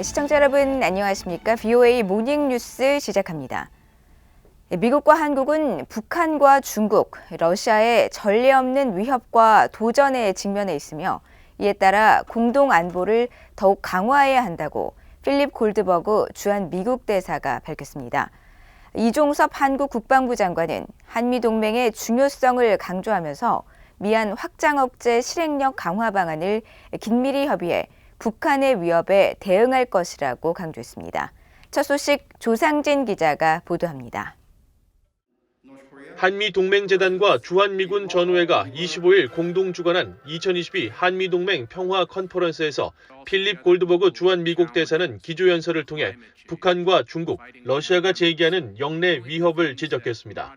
시청자 여러분 안녕하십니까? VOA 모닝 뉴스 시작합니다. 미국과 한국은 북한과 중국, 러시아의 전례 없는 위협과 도전에 직면해 있으며 이에 따라 공동 안보를 더욱 강화해야 한다고 필립 골드버그 주한 미국 대사가 밝혔습니다. 이종섭 한국 국방부 장관은 한미 동맹의 중요성을 강조하면서 미한 확장 억제 실행력 강화 방안을 긴밀히 협의해 북한의 위협에 대응할 것이라고 강조했습니다. 첫 소식 조상진 기자가 보도합니다. 한미동맹재단과 주한미군 전우회가 25일 공동 주관한 2022 한미동맹 평화 컨퍼런스에서 필립 골드버그 주한미국 대사는 기조연설을 통해 북한과 중국, 러시아가 제기하는 영내 위협을 지적했습니다.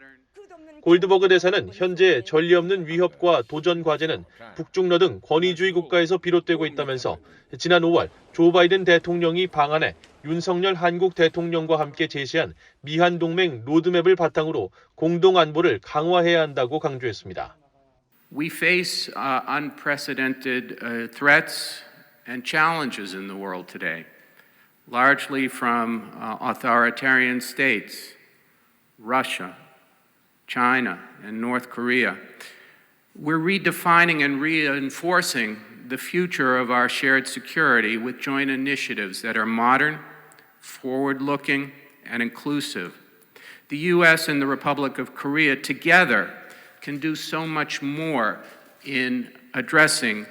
골드버그 대사는 현재 전례 없는 위협과 도전 과제는 북중러 등 권위주의 국가에서 비롯되고 있다면서 지난 5월 조 바이든 대통령이 방한해 윤석열 한국 대통령과 함께 제시한 미한 동맹 로드맵을 바탕으로 공동 안보를 강화해야 한다고 강조했습니다. We face uh, unprecedented uh, threats and challenges in the world today, largely from uh, authoritarian states, Russia, China, and North Korea. We're redefining and reinforcing the future of our shared security with joint initiatives that are modern, forward looking, and inclusive. The U.S. and the Republic of Korea together can do so much more in addressing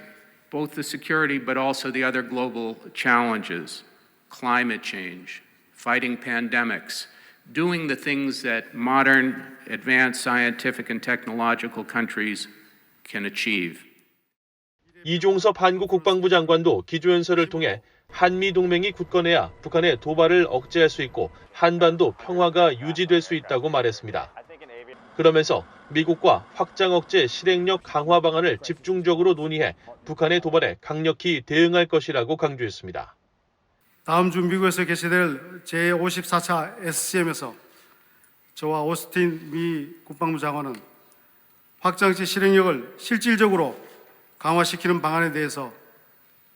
both the security but also the other global challenges climate change, fighting pandemics, doing the things that modern, advanced scientific and technological countries can achieve. 이종섭 한국 국방부 장관도 기조연설을 통해 한미 동맹이 굳건해야 북한의 도발을 억제할 수 있고 한반도 평화가 유지될 수 있다고 말했습니다. 그러면서 미국과 확장 억제 실행력 강화 방안을 집중적으로 논의해 북한의 도발에 강력히 대응할 것이라고 강조했습니다. 다음 주 미국에서 개최될 제54차 SCM에서 저와 오스틴 미 국방부 장관은 확장체 실행력을 실질적으로 강화시키는 방안에 대해서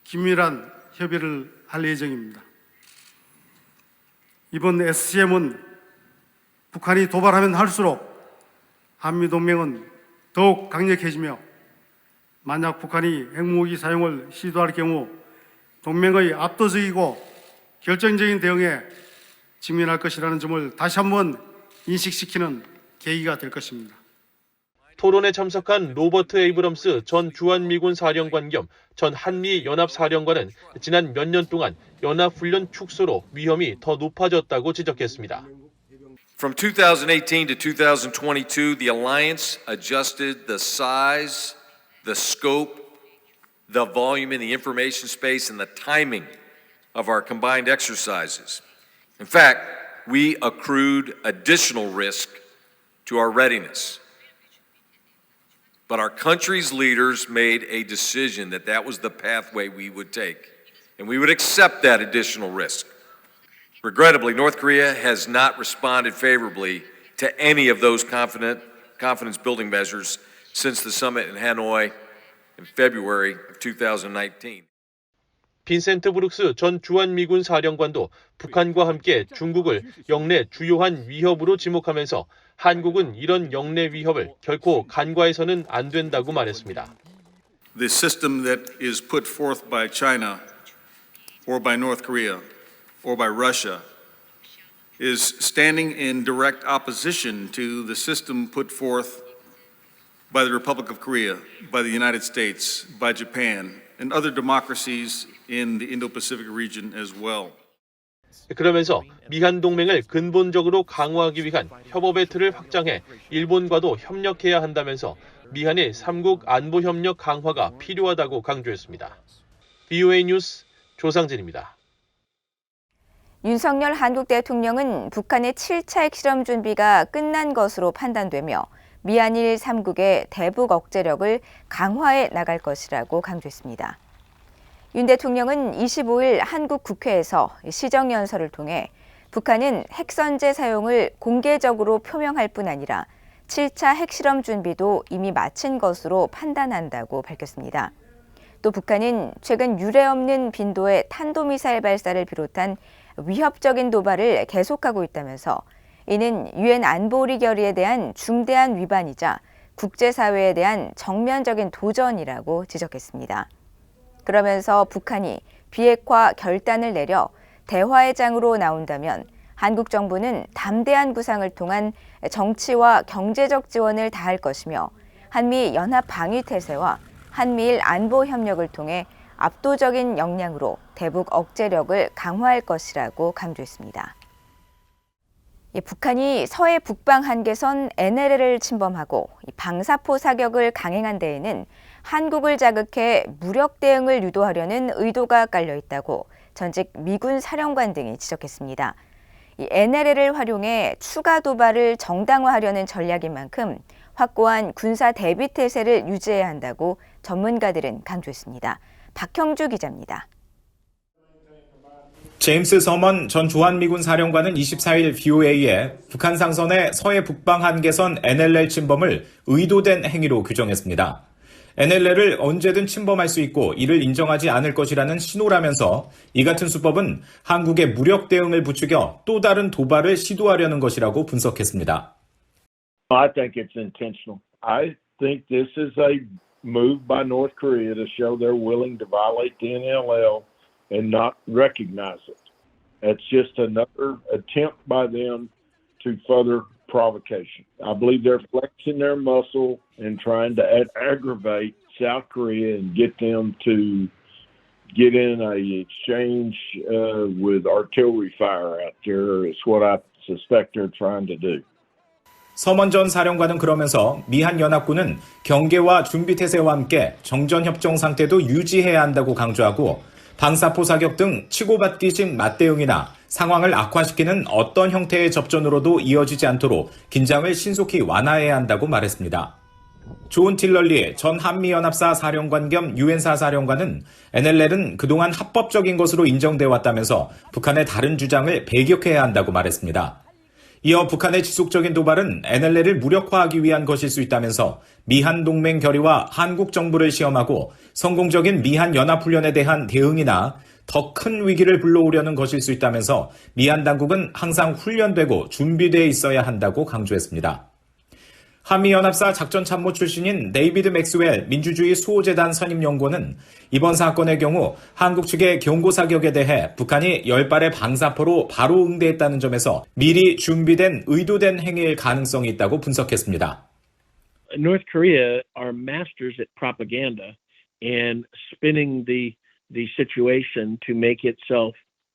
긴밀한 협의를 할 예정입니다. 이번 SCM은 북한이 도발하면 할수록 한미 동맹은 더욱 강력해지며 만약 북한이 핵무기 사용을 시도할 경우 동맹의 압도적이고 결정적인 대응에 직면할 것이라는 점을 다시 한번 인식시키는 계기가 될 것입니다. 토론에 참석한 로버트 에이브럼스 전 주한미군 사령관 겸 전 한미 연합 사령관은 지난 몇 년 동안 연합 훈련 축소로 위험이 더 높아졌다고 지적했습니다. From 2018 to 2022, the alliance adjusted the size, the scope, the volume in the information space, and the timing of our combined exercises. In fact, we accrued additional risk to our readiness. But our country's leaders made a decision that that was the pathway we would take, and we would accept that additional risk. Regrettably, North Korea has not responded favorably to any of those confidence building measures since the summit in Hanoi in February of 2019. 빈센트 브룩스 전 주한미군 사령관도 북한과 함께 중국을 영내 주요한 위협으로 지목하면서 한국은 이런 영내 위협을 결코 간과해서는 안 된다고 말했습니다. the system that is put forth by China or by North Korea or by Russia is standing in direct opposition to the system put forth by the Republic of Korea, by the United States, by Japan, and other democracies in the Indo Pacific region as well. 그러면서 미한 동맹을 근본적으로 강화하기 위한 협업의 틀을 확장해 일본과도 협력해야 한다면서 미한의 삼국 안보 협력 강화가 필요하다고 강조했습니다. BOA 뉴스 조상진입니다. 윤석열 한국 대통령은 북한의 7차 핵실험 준비가 끝난 것으로 판단되며 미한일 3국의 대북 억제력을 강화해 나갈 것이라고 강조했습니다. 윤 대통령은 25일 한국 국회에서 시정연설을 통해 북한은 핵선제 사용을 공개적으로 표명할 뿐 아니라 7차 핵실험 준비도 이미 마친 것으로 판단한다고 밝혔습니다. 또 북한은 최근 유례 없는 빈도의 탄도미사일 발사를 비롯한 위협적인 도발을 계속하고 있다면서 이는 유엔 안보리 결의에 대한 중대한 위반이자 국제사회에 대한 정면적인 도전이라고 지적했습니다. 그러면서 북한이 비핵화 결단을 내려 대화의 장으로 나온다면 한국 정부는 담대한 구상을 통한 정치와 경제적 지원을 다할 것이며 한미 연합 방위 태세와 한미일 안보 협력을 통해 압도적인 역량으로 대북 억제력을 강화할 것이라고 강조했습니다. 예, 북한이 서해 북방 한계선 NLL을 침범하고 방사포 사격을 강행한 데에는 한국을 자극해 무력 대응을 유도하려는 의도가 깔려 있다고 전직 미군 사령관 등이 지적했습니다. 이 NLL을 활용해 추가 도발을 정당화하려는 전략인 만큼 확고한 군사 대비 태세를 유지해야 한다고 전문가들은 강조했습니다. 박형주 기자입니다. 제임스 서먼 전 주한미군 사령관은 24일 VOA에 북한 상선의 서해 북방 한계선 NLL 침범을 의도된 행위로 규정했습니다. NLL을 언제든 침범할 수 있고 이를 인정하지 않을 것이라는 신호라면서 이 같은 수법은 한국의 무력 대응을 부추겨 또 다른 도발을 시도하려는 것이라고 분석했습니다. I think it's intentional. I think this is a move by North Korea to show they're willing to violate the NLL and not recognize it. It's just another attempt by them to further provocation. I believe they're flexing their muscle and trying to ag- aggravate South Korea and get them to get in a exchange uh, with artillery fire out there. Is what I suspect they're trying to do. 서먼 전 사령관은 그러면서 미한 연합군은 경계와 준비 태세와 함께 정전 협정 상태도 유지해야 한다고 강조하고 방사포 사격 등 치고받기식 맞대응이나 상황을 악화시키는 어떤 형태의 접전으로도 이어지지 않도록 긴장을 신속히 완화해야 한다고 말했습니다. 존 틸럴리 전 한미연합사 사령관 겸 유엔사 사령관은 NLL은 그동안 합법적인 것으로 인정돼 왔다면서 북한의 다른 주장을 배격해야 한다고 말했습니다. 이어 북한의 지속적인 도발은 NLL을 무력화하기 위한 것일 수 있다면서 미한 동맹 결의와 한국 정부를 시험하고 성공적인 미한 연합훈련에 대한 대응이나 더 큰 위기를 불러오려는 것일 수 있다면서 미한 당국은 항상 훈련되고 준비되어 있어야 한다고 강조했습니다. 한미연합사 작전참모 출신인 데이비드 맥스웰 민주주의 수호재단 선임연구원은 이번 사건의 경우 한국 측의 경고 사격에 대해 북한이 열발의 방사포로 바로 응대했다는 점에서 미리 준비된 의도된 행위일 가능성이 있다고 분석했습니다. North Korea are masters at propaganda and spinning the the situation to make itself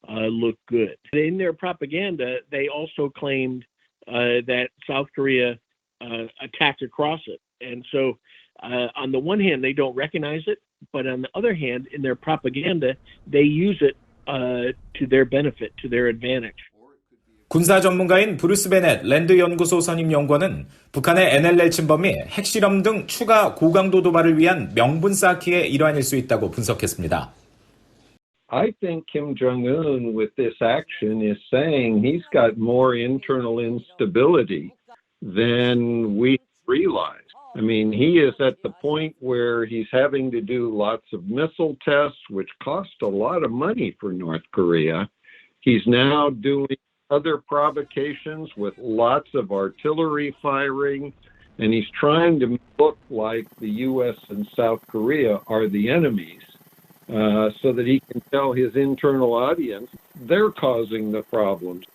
uh, look good. In their propaganda, they also claimed uh, that South Korea uh, attacked across it, and so uh, on the one hand, they don't recognize it, but on the other hand, in their propaganda, they use it uh, to their benefit, to their advantage. 군사 전문가인 브루스 베넷 랜드 연구소 선임 연구원은 북한의 NLL 침범이 핵실험 등 추가 고강도 도발을 위한 명분 쌓기의 일환일 수 있다고 분석했습니다. I think Kim Jong un, with this action, is saying he's got more internal instability than we realize. I mean, he is at the point where he's having to do lots of missile tests, which cost a lot of money for North Korea. He's now doing other provocations with lots of artillery firing, and he's trying to look like the U.S. and South Korea are the enemies. uh, so that he can tell his internal audience they're causing the problems.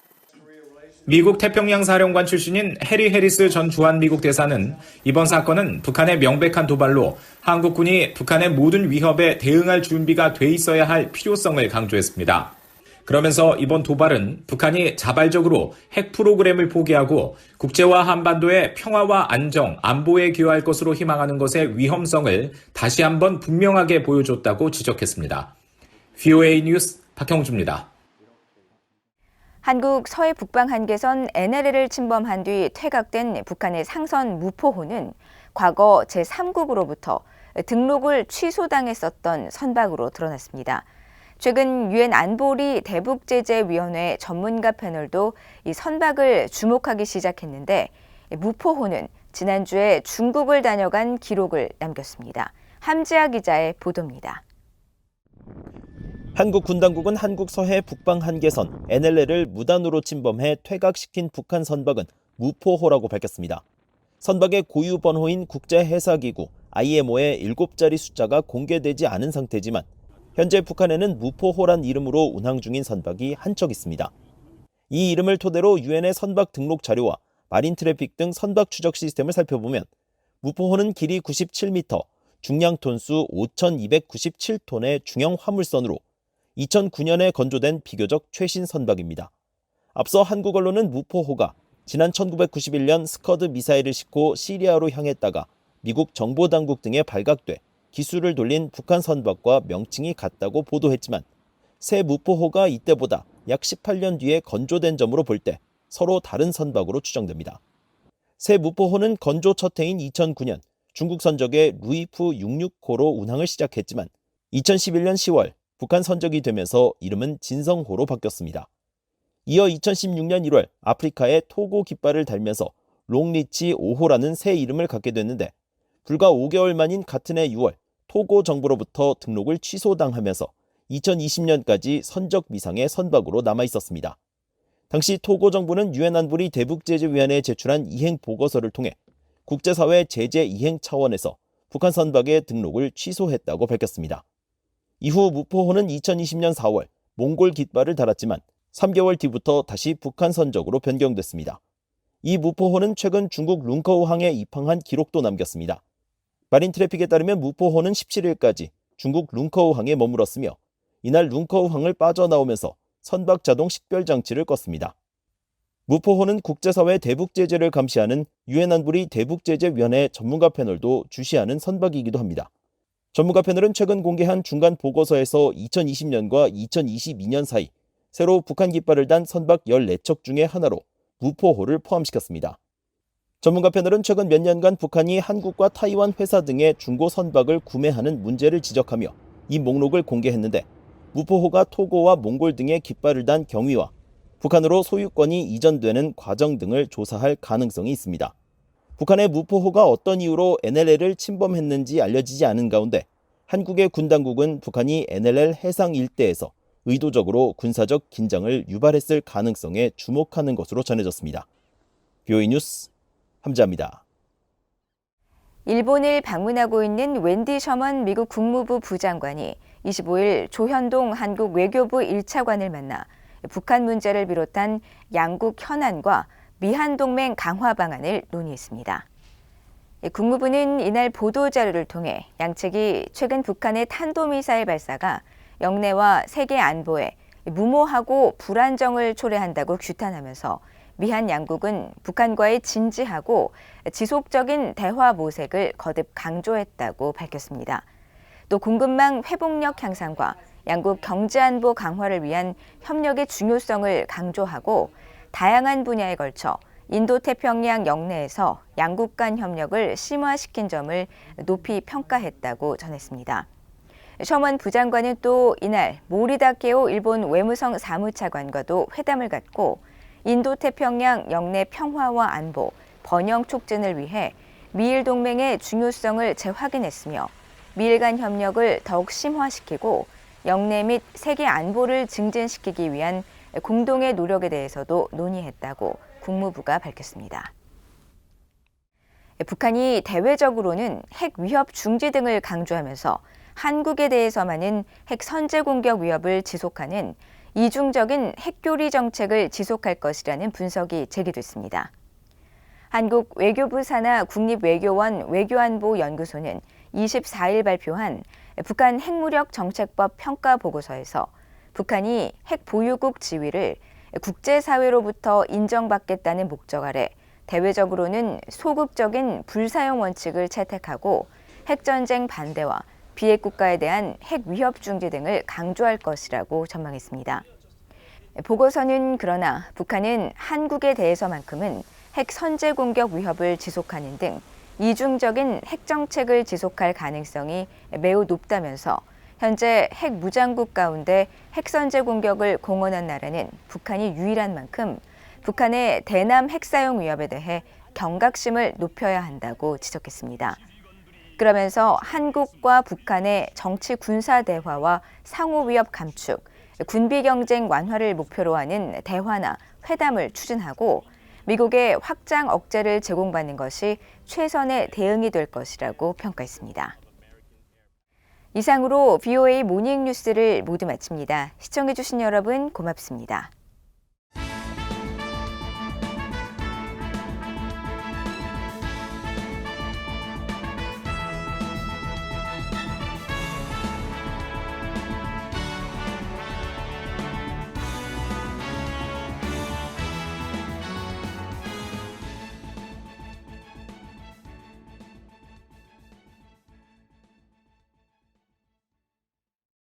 미국 태평양 사령관 출신인 해리 해리스 전 주한미국 대사는 이번 사건은 북한의 명백한 도발로 한국군이 북한의 모든 위협에 대응할 준비가 돼 있어야 할 필요성을 강조했습니다. 그러면서 이번 도발은 북한이 자발적으로 핵 프로그램을 포기하고 국제와 한반도의 평화와 안정, 안보에 기여할 것으로 희망하는 것의 위험성을 다시 한번 분명하게 보여줬다고 지적했습니다. VOA 뉴스 박형주입니다. 한국 서해 북방 한계선 NLL을 침범한 뒤 퇴각된 북한의 상선 무포호는 과거 제3국으로부터 등록을 취소당했었던 선박으로 드러났습니다. 최근 유엔 안보리 대북 제재 위원회 전문가 패널도 이 선박을 주목하기 시작했는데 무포호는 지난주에 중국을 다녀간 기록을 남겼습니다. 함지아 기자의 보도입니다. 한국 군 당국은 한국 서해 북방 한계선 NLL을 무단으로 침범해 퇴각시킨 북한 선박은 무포호라고 밝혔습니다. 선박의 고유 번호인 국제해사기구 IMO의 7자리 숫자가 공개되지 않은 상태지만 현재 북한에는 무포호란 이름으로 운항 중인 선박이 한 척 있습니다. 이 이름을 토대로 유엔의 선박 등록 자료와 마린 트래픽 등 선박 추적 시스템을 살펴보면 무포호는 길이 97m, 중량 톤수 5,297톤의 중형 화물선으로 2009년에 건조된 비교적 최신 선박입니다. 앞서 한국 언론은 무포호가 지난 1991년 스커드 미사일을 싣고 시리아로 향했다가 미국 정보당국 등에 발각돼 기술을 돌린 북한 선박과 명칭이 같다고 보도했지만 새 무포호가 이때보다 약 18년 뒤에 건조된 점으로 볼 때 서로 다른 선박으로 추정됩니다. 새 무포호는 건조 첫 해인 2009년 중국 선적의 루이프 669호로 운항을 시작했지만 2011년 10월 북한 선적이 되면서 이름은 진성호로 바뀌었습니다. 이어 2016년 1월 아프리카에 토고 깃발을 달면서 롱리치 5호라는 새 이름을 갖게 됐는데 불과 5개월 만인 같은 해 6월 토고 정부로부터 등록을 취소당하면서 2020년까지 선적 미상의 선박으로 남아 있었습니다. 당시 토고 정부는 유엔 안보리 대북제재위원회에 제출한 이행 보고서를 통해 국제사회 제재 이행 차원에서 북한 선박의 등록을 취소했다고 밝혔습니다. 이후 무포호는 2020년 4월 몽골 깃발을 달았지만 3개월 뒤부터 다시 북한 선적으로 변경됐습니다. 이 무포호는 최근 중국 룽커우항에 입항한 기록도 남겼습니다. 마린 트래픽에 따르면 무포호는 17일까지 중국 룽커우항에 머물었으며 이날 룽커우항을 빠져나오면서 선박 자동 식별 장치를 껐습니다. 무포호는 국제사회 대북 제재를 감시하는 유엔 안보리 대북 제재 위원회 전문가 패널도 주시하는 선박이기도 합니다. 전문가 패널은 최근 공개한 중간 보고서에서 2020년과 2022년 사이 새로 북한 깃발을 단 선박 14척 중의 하나로 무포호를 포함시켰습니다. 전문가 패널은 최근 몇 년간 북한이 한국과 타이완 회사 등의 중고 선박을 구매하는 문제를 지적하며 이 목록을 공개했는데 무포호가 토고와 몽골 등의 깃발을 단 경위와 북한으로 소유권이 이전되는 과정 등을 조사할 가능성이 있습니다. 북한의 무포호가 어떤 이유로 NLL을 침범했는지 알려지지 않은 가운데 한국의 군 당국은 북한이 NLL 해상 일대에서 의도적으로 군사적 긴장을 유발했을 가능성에 주목하는 것으로 전해졌습니다. 뷰이 뉴스 함자입니다. 일본을 방문하고 있는 웬디 셔먼 미국 국무부 부장관이 25일 조현동 한국 외교부 1차관을 만나 북한 문제를 비롯한 양국 현안과 미한 동맹 강화 방안을 논의했습니다. 국무부는 이날 보도 자료를 통해 양측이 최근 북한의 탄도미사일 발사가 영내와 세계 안보에 무모하고 불안정을 초래한다고 규탄하면서 미한 양국은 북한과의 진지하고 지속적인 대화 모색을 거듭 강조했다고 밝혔습니다. 또 공급망 회복력 향상과 양국 경제안보 강화를 위한 협력의 중요성을 강조하고 다양한 분야에 걸쳐 인도태평양 영내에서 양국 간 협력을 심화시킨 점을 높이 평가했다고 전했습니다. 셔먼 부장관은 또 이날 모리다케오 일본 외무성 사무차관과도 회담을 갖고 인도태평양 영내 평화와 안보, 번영 촉진을 위해 미일 동맹의 중요성을 재확인했으며 미일 간 협력을 더욱 심화시키고 영내 및 세계 안보를 증진시키기 위한 공동의 노력에 대해서도 논의했다고 국무부가 밝혔습니다. 북한이 대외적으로는 핵 위협 중지 등을 강조하면서 한국에 대해서만은 핵 선제 공격 위협을 지속하는 이중적인 핵교리 정책을 지속할 것이라는 분석이 제기됐습니다. 한국 외교부 산하 국립외교원 외교안보연구소는 24일 발표한 북한 핵무력 정책법 평가 보고서에서 북한이 핵 보유국 지위를 국제사회로부터 인정받겠다는 목적 아래 대외적으로는 소극적인 불사용 원칙을 채택하고 핵전쟁 반대와 비핵 국가에 대한 핵 위협 중지 등을 강조할 것이라고 전망했습니다. 보고서는 그러나 북한은 한국에 대해서만큼은 핵 선제 공격 위협을 지속하는 등 이중적인 핵 정책을 지속할 가능성이 매우 높다면서 현재 핵 무장국 가운데 핵 선제 공격을 공언한 나라는 북한이 유일한 만큼 북한의 대남 핵 사용 위협에 대해 경각심을 높여야 한다고 지적했습니다. 그러면서 한국과 북한의 정치 군사 대화와 상호 위협 감축, 군비 경쟁 완화를 목표로 하는 대화나 회담을 추진하고 미국의 확장 억제를 제공받는 것이 최선의 대응이 될 것이라고 평가했습니다. 이상으로 VOA 모닝 뉴스를 모두 마칩니다. 시청해주신 여러분 고맙습니다.